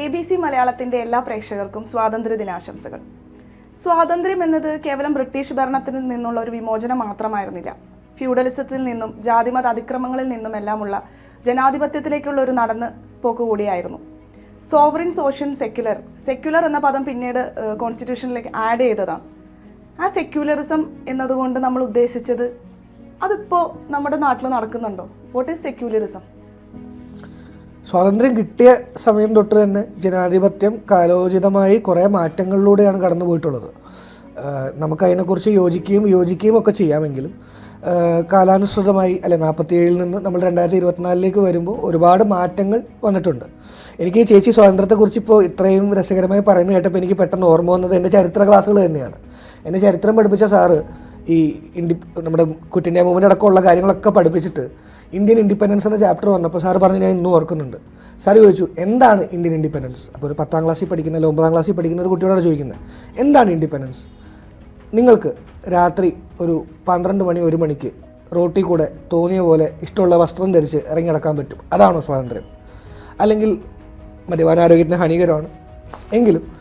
A B C മലയാളത്തിന്റെ എല്ലാ പ്രേക്ഷകർക്കും സ്വാതന്ത്ര്യ ദിനാശംസകൾ. സ്വാതന്ത്ര്യം എന്നത് കേവലം ബ്രിട്ടീഷ് ഭരണത്തിൽ നിന്നുള്ള ഒരു വിമോചനം മാത്രമായിരുന്നില്ല. ഫ്യൂഡലിസത്തിൽ നിന്നും ജാതിമത അതിക്രമങ്ങളിൽ നിന്നും നിന്നുമെല്ലാമുള്ള ജനാധിപത്യത്തിലേക്കുള്ള ഒരു നടന്ന് പോക്ക് കൂടിയായിരുന്നു. സോവറിൻ സോഷ്യൻ സെക്യുലർ സെക്യുലർ എന്ന പദം പിന്നീട് കോൺസ്റ്റിറ്റ്യൂഷനിലേക്ക് ആഡ് ചെയ്തതാണ്. ആ സെക്യുലറിസം എന്നതുകൊണ്ട് നമ്മൾ ഉദ്ദേശിച്ചത് അതിപ്പോൾ നമ്മുടെ നാട്ടിൽ നടക്കുന്നുണ്ടോ? വാട്ട് ഈസ് സെക്യുലറിസം സ്വാതന്ത്ര്യം കിട്ടിയ സമയം തൊട്ട് തന്നെ ജനാധിപത്യം കാലോചിതമായി കുറേ മാറ്റങ്ങളിലൂടെയാണ് കടന്നു പോയിട്ടുള്ളത് നമുക്കതിനെക്കുറിച്ച് യോജിക്കുകയും യോജിക്കുകയും ഒക്കെ ചെയ്യാമെങ്കിലും കാലാനുസൃതമായി അല്ലെ നാൽപ്പത്തിയേഴിൽ നിന്ന് നമ്മൾ രണ്ടായിരത്തി ഇരുപത്തിനാലിലേക്ക് വരുമ്പോൾ ഒരുപാട് മാറ്റങ്ങൾ വന്നിട്ടുണ്ട്. എനിക്ക് ഈ ചേച്ചി സ്വാതന്ത്ര്യത്തെക്കുറിച്ച് ഇപ്പോൾ ഇത്രയും രസകരമായി പറയുന്നത് കേട്ടപ്പോൾ എനിക്ക് പെട്ടെന്ന് ഓർമ്മ വന്നത് എന്റെ ചരിത്ര ക്ലാസ്സുകൾ തന്നെയാണ്. എന്നെ ചരിത്രം പഠിപ്പിച്ച സാറ് ഈ ഇൻഡി നമ്മുടെ കുറ്റിന്റെ മൂവ്മെന്റ് അടക്കമുള്ള കാര്യങ്ങളൊക്കെ പഠിപ്പിച്ചിട്ട് ഇന്ത്യൻ ഇൻഡിപെൻഡൻസ് എന്ന ചാപ്റ്റർ വന്നപ്പോൾ സാർ പറഞ്ഞു ഞാൻ ഇന്നും ഓർക്കുന്നുണ്ട്. സാർ ചോദിച്ചു എന്താണ് ഇന്ത്യൻ ഇൻഡിപെൻഡൻസ്? അപ്പോൾ ഒരു പത്താം ക്ലാസ്സിൽ പഠിക്കുന്ന അല്ലെങ്കിൽ ഒമ്പതാം ക്ലാസ്സിൽ പഠിക്കുന്ന ഒരു കുട്ടിയോടാണ് ചോദിക്കുന്നത് എന്താണ് ഇൻഡിപെൻഡൻസ്? നിങ്ങൾക്ക് രാത്രി ഒരു പന്ത്രണ്ട് മണി ഒരു മണിക്ക് റോട്ടിൽ കൂടെ തോന്നിയ പോലെ ഇഷ്ടമുള്ള വസ്ത്രം ധരിച്ച് ഇറങ്ങി നടക്കാൻ പറ്റും. അതാണോ സ്വാതന്ത്ര്യം? അല്ലെങ്കിൽ മദ്യപാനാരോഗ്യത്തിന് ഹാനികരമാണ്. എങ്കിലും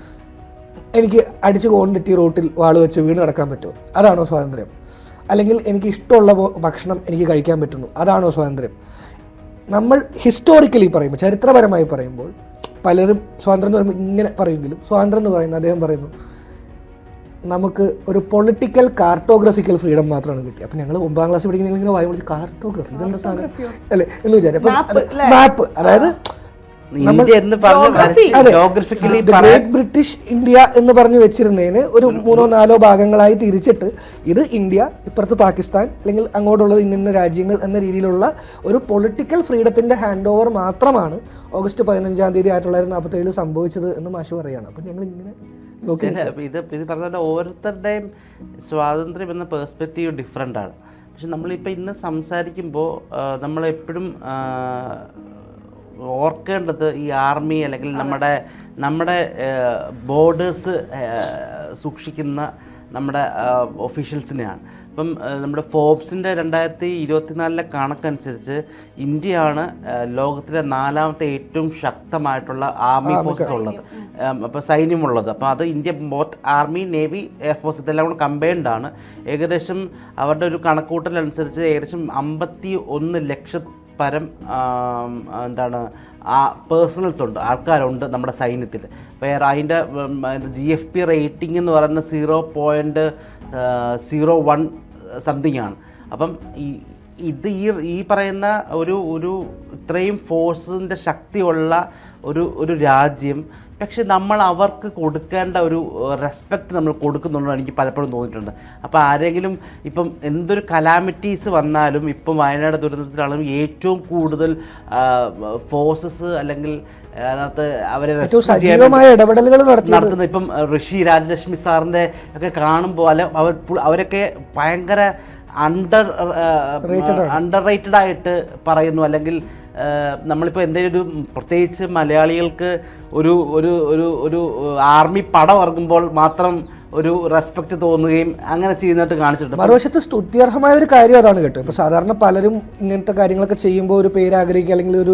എനിക്ക് അടിച്ച് കോണ്ടിട്ടി റോട്ടിൽ വാൾ വെച്ച് വീണ് കിടക്കാൻ പറ്റുമോ? അതാണോ സ്വാതന്ത്ര്യം? അല്ലെങ്കിൽ എനിക്ക് ഇഷ്ടമുള്ള ഭക്ഷണം എനിക്ക് കഴിക്കാൻ പറ്റുന്നു. അതാണോ സ്വാതന്ത്ര്യം. നമ്മൾ ഹിസ്റ്റോറിക്കലി പറയുമ്പോൾ ചരിത്രപരമായി പറയുമ്പോൾ പലരും സ്വാതന്ത്ര്യം എന്ന് പറയുമ്പോൾ ഇങ്ങനെ പറയുമെങ്കിലും സ്വാതന്ത്ര്യം എന്ന് പറയുന്നത് അദ്ദേഹം പറയുന്നു നമുക്ക് ഒരു പൊളിറ്റിക്കൽ കാർട്ടോഗ്രഫിക്കൽ ഫ്രീഡം മാത്രമാണ് കിട്ടിയത്. അപ്പം ഞങ്ങൾ ഒമ്പതാം ക്ലാസ് പഠിക്കുന്ന ഇങ്ങനെ വായി കാർട്ടോഗ്രഫി ഇതെന്താ സാധനം? അല്ലേ? എന്ന് വിചാരിച്ചു മാപ്പ് അതായത് ഗ്രേറ്റ് ബ്രിട്ടീഷ് ഇന്ത്യ എന്ന് പറഞ്ഞു വെച്ചിരുന്നതിന് ഒരു മൂന്നോ നാലോ ഭാഗങ്ങളായി തിരിച്ചിട്ട് ഇത് ഇന്ത്യ ഇപ്പുറത്ത് പാകിസ്ഥാൻ അല്ലെങ്കിൽ അങ്ങോട്ടുള്ളത് ഇന്ന രാജ്യങ്ങൾ എന്ന രീതിയിലുള്ള ഒരു പൊളിറ്റിക്കൽ ഫ്രീഡത്തിന്റെ ഹാൻഡ് ഓവർ മാത്രമാണ് ഓഗസ്റ്റ് പതിനഞ്ചാം തീയതി ആയിരത്തി തൊള്ളായിരത്തി നാൽപ്പത്തി ഏഴിൽ സംഭവിച്ചത് എന്ന് മാഷ് പറയാണ്. അപ്പം ഞങ്ങൾ ഇങ്ങനെ ഇത് ഇത് പറഞ്ഞ ഓരോരുത്തരുടെയും സ്വാതന്ത്ര്യം എന്ന പേഴ്സ്പെക്റ്റീവ് ഡിഫറെന്റ് ആണ്. പക്ഷെ നമ്മളിപ്പോൾ ഇന്ന് സംസാരിക്കുമ്പോൾ നമ്മളെപ്പോഴും ഓർക്കേണ്ടത് ഈ ആർമി അല്ലെങ്കിൽ നമ്മുടെ നമ്മുടെ ബോർഡേഴ്സ് സൂക്ഷിക്കുന്ന നമ്മുടെ ഒഫീഷ്യൽസിനെയാണ്. ഇപ്പം നമ്മുടെ ഫോബ്സിന്റെ രണ്ടായിരത്തി ഇരുപത്തിനാലിലെ കണക്കനുസരിച്ച് ഇന്ത്യയാണ് ലോകത്തിലെ നാലാമത്തെ ഏറ്റവും ശക്തമായിട്ടുള്ള ആർമി ഫോഴ്സ് ഉള്ളത്. അപ്പോൾ സൈന്യമുള്ളത്. അപ്പോൾ അത് India both army navy air force ഇതെല്ലാം കൂടെ കമ്പൈൻഡ് ആണ്. ഏകദേശം അവരുടെ ഒരു കണക്കൂട്ടലനുസരിച്ച് ഏകദേശം അമ്പത്തി ഒന്ന് ലക്ഷ പരം എന്താണ് ആ പേഴ്സണൽസ് ഉണ്ട് ആൾക്കാരുണ്ട് നമ്മുടെ സൈന്യത്തിൽ. വേറെ അതിന്റെ ജി എഫ് പി റേറ്റിംഗ് എന്ന് പറയുന്നത് zero point zero one something ആണ്. അപ്പം ഈ ഇത് ഈ ഈ പറയുന്ന ഒരു ഒരു ഇത്രയും ഫോഴ്സിന്റെ ശക്തിയുള്ള ഒരു ഒരു രാജ്യം. പക്ഷെ നമ്മൾ അവർക്ക് കൊടുക്കേണ്ട ഒരു റെസ്പെക്റ്റ് നമ്മൾ കൊടുക്കുന്നുണ്ടോ എനിക്ക് പലപ്പോഴും തോന്നിയിട്ടുണ്ട്. അപ്പോൾ ആരെങ്കിലും ഇപ്പം എന്തൊരു കലാമിറ്റീസ് വന്നാലും ഇപ്പം വയനാട് ദുരന്തത്തിലാണെങ്കിലും ഏറ്റവും കൂടുതൽ ഫോഴ്സസ് അല്ലെങ്കിൽ അതിനകത്ത് അവരെ സജീവമായ ഇടപെടലുകൾ നടത്തുന്നത് നടത്തുന്ന ഇപ്പം ഋഷി രാജലക്ഷ്മി സാറിന്റെ ഒക്കെ കാണുമ്പോൾ അല്ല അവർ അവരൊക്കെ ഭയങ്കര അണ്ടർ അണ്ടർ റേറ്റഡ് ആയിട്ട് പറയുന്നു. അല്ലെങ്കിൽ ആഹ്, നമ്മളിപ്പോൾ എന്തെങ്കിലും ഒരു പ്രത്യേകിച്ച് മലയാളികൾക്ക് ഒരു ഒരു ഒരു ഒരു ആർമി പടം ഇറങ്ങുമ്പോൾ മാത്രം ഒരു റെസ്പെക്ട് തോന്നുകയും അങ്ങനെ ചെയ്യുന്നതായിട്ട് കാണിച്ചിട്ടുണ്ട്. മറുവശത്ത് സ്തുത്യർഹമായ ഒരു കാര്യം അതാണ് കേട്ടോ. ഇപ്പോൾ സാധാരണ പലരും ഇങ്ങനത്തെ കാര്യങ്ങളൊക്കെ ചെയ്യുമ്പോൾ ഒരു പേര് ആഗ്രഹിക്കുക അല്ലെങ്കിൽ ഒരു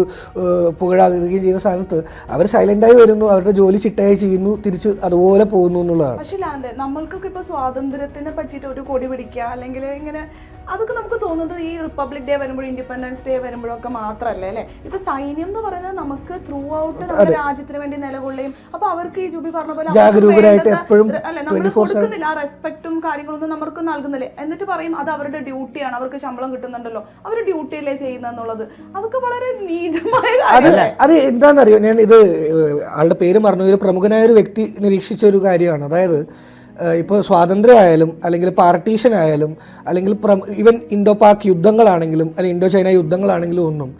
പുകഴ ആഗ്രഹിക്കുകയും ചെയ്യുന്ന സ്ഥാനത്ത് അവർ സൈലന്റായി വരുന്നു അവരുടെ ജോലി ചിട്ടയായി ചെയ്യുന്നു തിരിച്ച് അതുപോലെ പോകുന്നു എന്നുള്ളതാണ്. പക്ഷെ ലാൻഡ് നമ്മൾക്കൊക്കെ ഇപ്പൊ സ്വാതന്ത്ര്യത്തിനെ പറ്റിയിട്ട് ഒരു കൊടി പിടിക്കുക അല്ലെങ്കിൽ ഇങ്ങനെ അതൊക്കെ നമുക്ക് തോന്നുന്നത് ഈ റിപ്പബ്ലിക് ഡേ വരുമ്പോഴും ഇൻഡിപെൻഡൻസ് ഡേ വരുമ്പോഴൊക്കെ മാത്രമല്ലേ അല്ലേ? ഇപ്പൊ സൈന്യം എന്ന് പറയുന്നത് നമുക്ക് ത്രൂ ഔട്ട് നമ്മുടെ രാജ്യത്തിന് വേണ്ടി നിലകൊള്ളുകയും അപ്പോൾ അവർക്ക് ഈ ജൂബി പറഞ്ഞ പോലെ ജാഗരൂകരായിട്ട് എപ്പോഴും അല്ല കൊടുക്കുന്നില്ല. ആ റെസ്പെക്റ്റും കാര്യങ്ങളൊന്നും നമുക്ക് നൽകുന്നില്ല. എന്നിട്ട് പറയും അത് അവരുടെ ഡ്യൂട്ടിയാണ് അവർക്ക് ശമ്പളം കിട്ടുന്നുണ്ടല്ലോ. അവർ ഡ്യൂട്ടിയല്ലേ ചെയ്യുന്നെന്നുള്ളത് അതൊക്കെ വളരെ നീചമായ അത് അത് എന്താണെന്നറിയോ? ഞാൻ ഇത് ആളുടെ പേര് പറഞ്ഞു ഒരു പ്രമുഖനായ ഒരു വ്യക്തി നിരീക്ഷിച്ച ഒരു കാര്യമാണ്. അതായത് ഇപ്പോൾ സ്വാതന്ത്ര്യമായാലും അല്ലെങ്കിൽ പാർട്ടീഷൻ ആയാലും അല്ലെങ്കിൽ ഈവൻ ഇൻഡോ പാക് യുദ്ധങ്ങളാണെങ്കിലും അല്ലെങ്കിൽ ഇൻഡോ ചൈന യുദ്ധങ്ങളാണെങ്കിലും ഒന്നും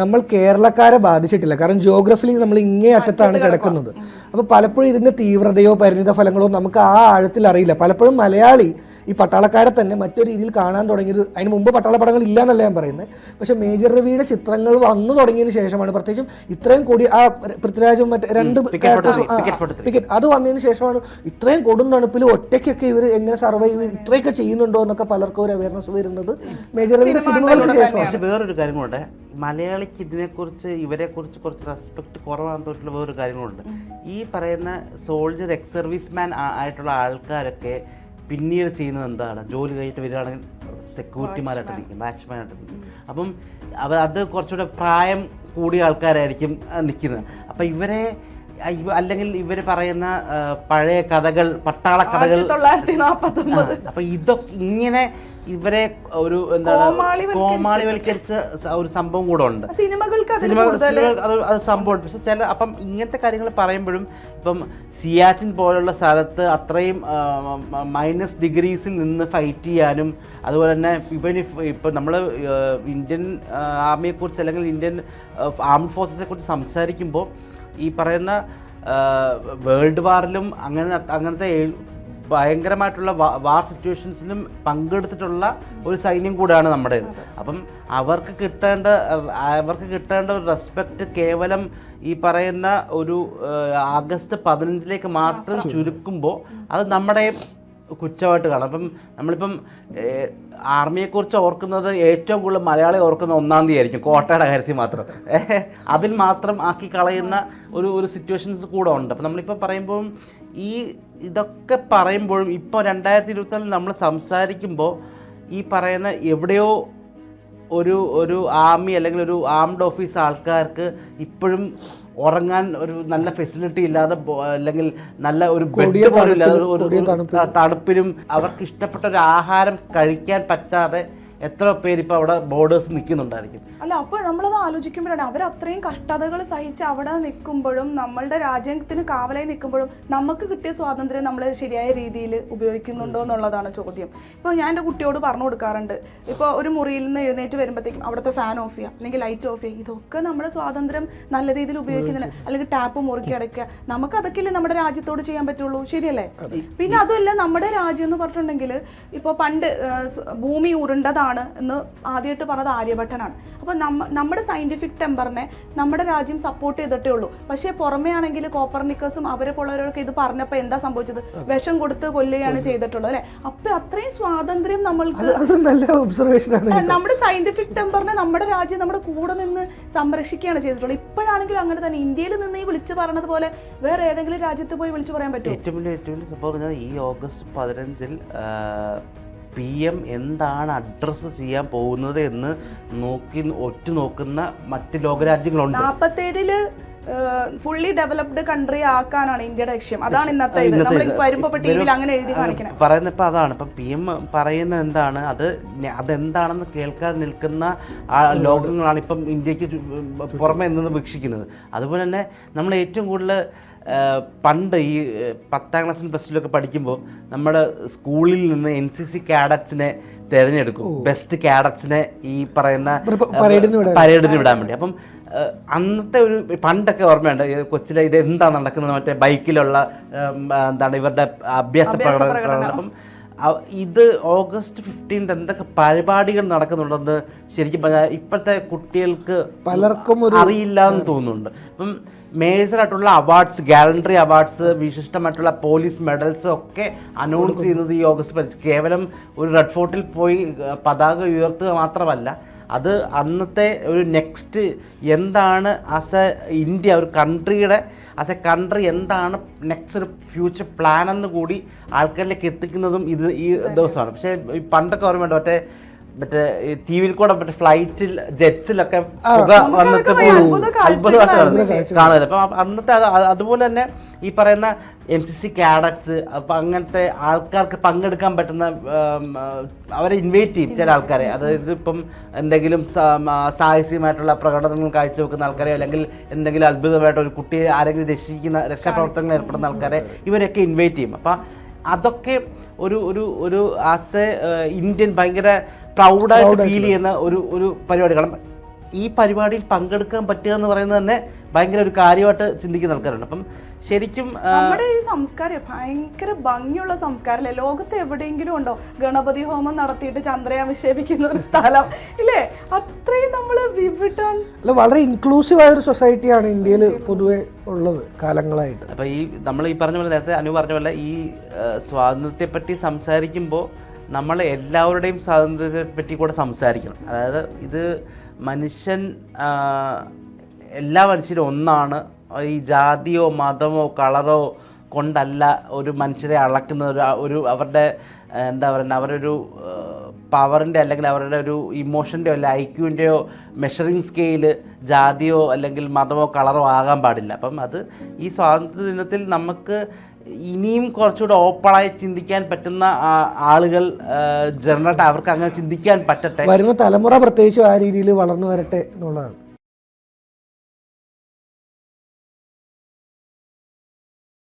നമ്മൾ കേരളക്കാരെ ബാധിച്ചിട്ടില്ല. കാരണം ജിയോഗ്രഫിയിൽ നമ്മൾ ഇങ്ങേ അറ്റത്താണ് കിടക്കുന്നത്. അപ്പോൾ പലപ്പോഴും ഇതിന്റെ തീവ്രതയോ പരിണിത ഫലങ്ങളോ നമുക്ക് ആ ആഴത്തിൽ അറിയില്ല. പലപ്പോഴും മലയാളി ഈ പട്ടാളക്കാരെ തന്നെ മറ്റൊരു രീതിയിൽ കാണാൻ തുടങ്ങിയത്. അതിന് മുമ്പ് പട്ടാള പടങ്ങൾ ഇല്ല എന്നല്ല ഞാൻ പറയുന്നത്. പക്ഷെ മേജർ രവിയുടെ ചിത്രങ്ങൾ വന്നു തുടങ്ങിയതിന് ശേഷമാണ് പ്രത്യേകിച്ചും ഇത്രയും കൂടി ആ പൃഥ്വിരാജും മറ്റേ രണ്ട് Picket characters- 43, ആ, Picket 43. പിക്കറ്റ് അത് വന്നതിന് ശേഷമാണ് ഇത്രയും കൊടും തണുപ്പിൽ ഒറ്റയ്ക്കൊക്കെ ഇവർ എങ്ങനെ സർവൈവ് ഇത്രയൊക്കെ ചെയ്യുന്നുണ്ടോ എന്നൊക്കെ പലർക്കും ഒരു അവയർനെസ് വരുന്നത്. മേജർ രവിയുടെ സിനിമകൾക്ക് ശേഷമാണ്. വേറൊരു കാര്യം കൂടെ. മലയാളിക്ക് ഇതിനെക്കുറിച്ച് ഇവരെക്കുറിച്ച് കുറച്ച് റെസ്പെക്ട് കുറവാണെന്ന് തോന്നിയിട്ടുള്ള വേറൊരു കാര്യങ്ങളുണ്ട്. ഈ പറയുന്ന സോൾജർ എക്സ് സർവീസ് മാൻ ആയിട്ടുള്ള ആൾക്കാരൊക്കെ പിന്നീട് ചെയ്യുന്നത് എന്താണ്? ജോലി കഴിഞ്ഞിട്ട് വരികയാണെങ്കിൽ സെക്യൂരിറ്റിമാരായിട്ട് നിൽക്കും ബാറ്റ്സ്മാനായിട്ട് നിൽക്കും. അപ്പം അവർ അത് കുറച്ചുകൂടെ പ്രായം കൂടിയ ആൾക്കാരായിരിക്കും നിൽക്കുന്നത്. അപ്പം ഇവരെ അല്ലെങ്കിൽ ഇവർ പറയുന്ന പഴയ കഥകൾ പട്ടാള കഥകൾ. തൊള്ളായിരത്തി നാൽപ്പത്തി ഒമ്പത് അപ്പൊ ഇതൊക്കെ ഇങ്ങനെ ഇവരെ ഒരു എന്താണ് കോമാളിവൽക്കരിച്ച- ഒരു സംഭവം കൂടെ ഉണ്ട്. അത് സംഭവം പക്ഷെ ചില അപ്പം ഇങ്ങനത്തെ കാര്യങ്ങൾ പറയുമ്പോഴും ഇപ്പം സിയാച്ചിൻ പോലുള്ള സ്ഥലത്ത് അത്രയും മൈനസ് ഡിഗ്രീസിൽ നിന്ന് ഫൈറ്റ് ചെയ്യാനും അതുപോലെ തന്നെ ഇവന് ഇപ്പം നമ്മൾ ഇന്ത്യൻ ആർമിയെക്കുറിച്ച് അല്ലെങ്കിൽ ഇന്ത്യൻ ആംഡ് ഫോഴ്സസിനെ കുറിച്ച് സംസാരിക്കുമ്പോൾ ഈ പറയുന്ന വേൾഡ് വാറിലും അങ്ങനെ അങ്ങനത്തെ ഭയങ്കരമായിട്ടുള്ള വാർ സിറ്റുവേഷൻസിലും പങ്കെടുത്തിട്ടുള്ള ഒരു സൈന്യം കൂടെയാണ് നമ്മുടെ അപ്പം അവർക്ക് കിട്ടേണ്ട അവർക്ക് കിട്ടേണ്ട ഒരു റെസ്പെക്റ്റ് കേവലം ഈ പറയുന്ന ഒരു ആഗസ്റ്റ് പതിനഞ്ചിലേക്ക് മാത്രം ചുരുക്കുമ്പോൾ അത് നമ്മുടെ കുറ്റമായിട്ട് കാണാം. അപ്പം നമ്മളിപ്പം ആർമിയെക്കുറിച്ച് ഓർക്കുന്നത് ഏറ്റവും കൂടുതൽ മലയാളി ഓർക്കുന്ന ഒന്നാം തീയതി ആയിരിക്കും കോട്ടയുടെ കാര്യത്തിൽ മാത്രം. അതിൽ മാത്രം ആക്കി കളയുന്ന ഒരു ഒരു സിറ്റുവേഷൻസ് കൂടെ ഉണ്ട്. അപ്പം നമ്മളിപ്പോൾ പറയുമ്പോൾ ഈ ഇതൊക്കെ പറയുമ്പോഴും ഇപ്പോൾ രണ്ടായിരത്തി ഇരുപത്തിനാലിൽ നമ്മൾ സംസാരിക്കുമ്പോൾ ഈ പറയുന്ന എവിടെയോ ഒരു ഒരു ആർമി അല്ലെങ്കിൽ ഒരു ആംഡ് ഓഫീസ് ആൾക്കാർക്ക് ഇപ്പോഴും ഉറങ്ങാൻ ഒരു നല്ല ഫെസിലിറ്റി ഇല്ലാതെ അല്ലെങ്കിൽ നല്ല ഒരു കൊടിയ ബെഡ് പോലും ഇല്ലാതെ ഒരു- തണുപ്പിലും അവർക്ക് ഇഷ്ടപ്പെട്ട ഒരു ആഹാരം കഴിക്കാൻ പറ്റാതെ എത്ര പേര് ഇപ്പോൾ അവിടെ ബോർഡേഴ്സ് നിൽക്കുന്നുണ്ടായിരിക്കും അല്ല അപ്പോൾ നമ്മളത് ആലോചിക്കുമ്പോഴാണ് അവർ അത്രയും കഷ്ടതകൾ സഹിച്ച് അവിടെ നിൽക്കുമ്പോഴും നമ്മളുടെ രാജ്യത്തിന് കാവലായി നിൽക്കുമ്പോഴും നമുക്ക് കിട്ടിയ സ്വാതന്ത്ര്യം നമ്മൾ ശരിയായ രീതിയിൽ ഉപയോഗിക്കുന്നുണ്ടോ എന്നുള്ളതാണ് ചോദ്യം. ഇപ്പോൾ ഞാൻ എന്റെ കുട്ടിയോട് പറഞ്ഞു കൊടുക്കാറുണ്ട്. ഇപ്പോൾ ഒരു മുറിയിൽ നിന്ന് എഴുന്നേറ്റ് വരുമ്പോഴത്തേക്കും അവിടുത്തെ ഫാൻ ഓഫ് ചെയ്യുക അല്ലെങ്കിൽ ലൈറ്റ് ഓഫ് ചെയ്യുക. ഇതൊക്കെ നമ്മുടെ സ്വാതന്ത്ര്യം നല്ല രീതിയിൽ ഉപയോഗിക്കുന്നതിന് അല്ലെങ്കിൽ ടാപ്പ് മുറുക്കി അടയ്ക്കുക. നമുക്ക് അതൊക്കെയല്ലേ നമ്മുടെ രാജ്യത്തോട് ചെയ്യാൻ പറ്റുള്ളൂ? ശരിയല്ലേ? പിന്നെ അതുമല്ല നമ്മുടെ രാജ്യം എന്ന് പറഞ്ഞിട്ടുണ്ടെങ്കിൽ ഇപ്പോൾ പണ്ട് ഭൂമി ഉരുണ്ടതാണ് എന്ന് ആദ്യമായിട്ട് പറഞ്ഞത് ആര്യഭട്ടനാണ്. അപ്പോൾ നമ്മ നമ്മുടെ സയന്റിഫിക് ടെമ്പറിനെ നമ്മുടെ രാജ്യം സപ്പോർട്ട് ചെയ്തിട്ടേ ഉള്ളൂ. പക്ഷേ പുറമേ ആണെങ്കിൽ കോപ്പർനിക്കസും അവരെ പോലുള്ളവരൊക്കെ ഇത് പറഞ്ഞപ്പോൾ എന്താ സംഭവിച്ചത്? വിഷം കൊടുത്ത് കൊല്ലുകയാണ് ചെയ്തിട്ടുള്ളത് അല്ലേ? അപ്പോൾ അത്രയും സ്വാതന്ത്ര്യം നമ്മൾക്ക് നല്ല ഒബ്സർവേഷൻ ആണ് നമ്മുടെ സയന്റിഫിക് ടെമ്പറിനെ നമ്മുടെ രാജ്യം നമ്മുടെ കൂടെ നിന്ന് സംരക്ഷിക്കുകയാണ് ചെയ്തിട്ടുള്ളത്. ഇപ്പോഴാണെങ്കിലും അങ്ങനെ തന്നെ. ഇന്ത്യയിൽ നിന്ന് ഈ വിളിച്ചു പറഞ്ഞത് പോലെ വേറെ ഏതെങ്കിലും രാജ്യത്ത് പോയി വിളിച്ചു പറയാൻ പറ്റും ഏറ്റവും വലിയ ഏറ്റവും വലിയ സംഭവം ഈ ഓഗസ്റ്റ് പതിനഞ്ചിൽ പി എം എന്താണ് അഡ്രസ്സ് ചെയ്യാൻ പോകുന്നത് എന്ന് നോക്കി ഒറ്റ നോക്കുന്ന മറ്റ് ലോകരാജ്യങ്ങളുണ്ട്. നാപ്പത്തേഴിൽ ഫുള്ളി ഡെവലപ്ഡ് കൺട്രി ആക്കാനാണ് ഇന്ത്യയുടെ ലക്ഷ്യം. അതാണ് ഇന്നത്തെ ഇത്. നമ്മൾ ടി വിയിൽ അങ്ങനെ എഴുതി കാണിക്കണം. പറയുന്നത് ഇപ്പം അതാണ്. ഇപ്പം പി എം പറയുന്നത് എന്താണ്? അത് അതെന്താണെന്ന് കേൾക്കാൻ നിൽക്കുന്ന ആ ലോകങ്ങളാണ് ഇപ്പം ഇന്ത്യയ്ക്ക് പുറമെ നിന്ന് വീക്ഷിക്കുന്നത്. അതുപോലെ തന്നെ നമ്മൾ ഏറ്റവും കൂടുതൽ പണ്ട് ഈ പത്താം ക്ലാസ്സിലും പ്ലസ് ടുവിലൊക്കെ പഠിക്കുമ്പോൾ നമ്മുടെ സ്കൂളിൽ നിന്ന് എൻ സി സി കാഡറ്റ്സിനെ തിരഞ്ഞെടുക്കും. ബെസ്റ്റ് കാഡറ്റ്സിനെ ഈ പറയുന്ന പരേഡിന് വിടാൻ. വേണ്ടി. അപ്പം അന്നത്തെ ഒരു പണ്ടൊക്കെ ഓർമ്മയുണ്ട് കൊച്ചിലെ ഇത് എന്താ നടക്കുന്നത് മറ്റേ ബൈക്കിലുള്ള എന്താണ് ഇവരുടെ അഭ്യാസ പ്രകടനം. അപ്പം ഇത് ഓഗസ്റ്റ് ഫിഫ്റ്റീൻത് എന്തൊക്കെ പരിപാടികൾ നടക്കുന്നുണ്ടെന്ന് ശരിക്കും പറഞ്ഞാൽ ഇപ്പോഴത്തെ കുട്ടികൾക്ക് പലർക്കും ഒരു അറിയില്ല എന്ന് തോന്നുന്നുണ്ട്. അപ്പം മേജർ ആയിട്ടുള്ള അവാർഡ്സ് ഗാലണ്ടറി അവാർഡ്സ് വിശിഷ്ടമായിട്ടുള്ള പോലീസ് മെഡൽസ് ഒക്കെ അനൗൺസ് ചെയ്യുന്നത് ഈ ഓഗസ്റ്റ് കേവലം ഒരു റെഡ് ഫോർട്ടിൽ പോയി പതാക ഉയർത്തുക മാത്രമല്ല അത് അന്നത്തെ ഒരു നെക്സ്റ്റ് എന്താണ് ആസ് എ ഇന്ത്യ ഒരു കൺട്രിയുടെ ആസ് എ കൺട്രി എന്താണ് നെക്സ്റ്റ് ഒരു ഫ്യൂച്ചർ പ്ലാൻ എന്ന് കൂടി ആൾക്കാരിലേക്ക് എത്തിക്കുന്നതും ഇത് ഈ ദിവസമാണ്. പക്ഷേ ഈ പണ്ടൊക്കെ ഓർമ്മയുണ്ട് മറ്റേ മറ്റേ ടി വിയിൽ കൂടെ മറ്റേ ഫ്ലൈറ്റിൽ ജെറ്റ്സിലൊക്കെ പുക വന്നിട്ട് അത്ഭുതമായിട്ട് കാണുന്നത്. അപ്പം അന്നത്തെ അത് അത് അതുപോലെ തന്നെ ഈ പറയുന്ന എൻ സി സി കാഡറ്റ്സ് അപ്പം അങ്ങനത്തെ ആൾക്കാർക്ക് പങ്കെടുക്കാൻ പറ്റുന്ന അവരെ ഇൻവൈറ്റ് ചെയ്യും ചില ആൾക്കാരെ. അതായത് ഇപ്പം എന്തെങ്കിലും സാഹസികമായിട്ടുള്ള പ്രകടനങ്ങൾ കാഴ്ചവെക്കുന്ന ആൾക്കാരെ അല്ലെങ്കിൽ എന്തെങ്കിലും അത്ഭുതമായിട്ട് ഒരു കുട്ടിയെ ആരെങ്കിലും രക്ഷിക്കുന്ന രക്ഷാപ്രവർത്തനങ്ങൾ ഏർപ്പെടുന്ന ആൾക്കാരെ ഇവരൊക്കെ ഇൻവൈറ്റ് ചെയ്യും. അപ്പം അതൊക്കെ ഒരു ഒരു ഒരു ആസ് എ ഇന്ത്യൻ ഭയങ്കര പ്രൗഡായിട്ട് ഫീൽ ചെയ്യുന്ന ഒരു ഒരു പരിപാടി. കാരണം ഈ പരിപാടിയിൽ പങ്കെടുക്കാൻ പറ്റുക എന്ന് പറയുന്നത് തന്നെ ഭയങ്കര ഒരു കാര്യമായിട്ട് ചിന്തിക്കുന്ന ആൾക്കാരുണ്ട്. അപ്പം ശരിക്കും നമ്മുടെ ഈ സംസ്കാരം ഭയങ്കര ഭംഗിയുള്ള സംസ്കാരമല്ലേ? ലോകത്ത് എവിടെയെങ്കിലും ഉണ്ടോ? ഗണപതി ഹോമം നടത്തിയിട്ട് ചന്ദ്രയാൻ വിക്ഷേപിക്കുന്ന ഒരു സ്ഥലം. ഇല്ലേ? അത്രയും നമ്മൾ വിവിട്ടാണ് അല്ല വളരെ ഇൻക്ലൂസീവ് ആയ ഒരു സൊസൈറ്റിയാണ് ഇന്ത്യയിൽ പൊതുവെ ഉള്ളത് കാലങ്ങളായിട്ട്. അപ്പോൾ ഈ നമ്മൾ ഈ പറഞ്ഞ പോലെ നേരത്തെ അനു പറഞ്ഞ പോലെ ഈ സ്വാതന്ത്ര്യത്തെ സ്വാതന്ത്ര്യത്തെപ്പറ്റി സംസാരിക്കുമ്പോൾ നമ്മൾ എല്ലാവരുടെയും സ്വാതന്ത്ര്യത്തെ പറ്റി കൂടെ സംസാരിക്കണം. അതായത് ഇത് മനുഷ്യൻ എല്ലാ മനുഷ്യരും ഒന്നാണ്. ഈ ജാതിയോ മതമോ കളറോ കൊണ്ടല്ല ഒരു മനുഷ്യരെ അളക്കുന്ന ഒരു ഒരു അവരുടെ എന്താ പറയുക അവരൊരു പവറിന്റെ അല്ലെങ്കിൽ അവരുടെ ഒരു ഇമോഷന്റെയോ അല്ല ഐക്യുവിന്റെയോ മെഷറിംഗ് സ്കെയിൽ ജാതിയോ അല്ലെങ്കിൽ മതമോ കളറോ ആകാൻ പാടില്ല. അപ്പം അത് ഈ സ്വാതന്ത്ര്യ ദിനത്തിൽ നമുക്ക് ഇനിയും കുറച്ചുകൂടെ ഓപ്പണായി ചിന്തിക്കാൻ പറ്റുന്ന ആളുകൾ ജനറേറ്റ് അവർക്ക് അങ്ങനെ ചിന്തിക്കാൻ പറ്റട്ടെ. വരുന്ന തലമുറ പ്രത്യേകിച്ചും ആ രീതിയിൽ വളർന്നു വരട്ടെ എന്നുള്ളതാണ്.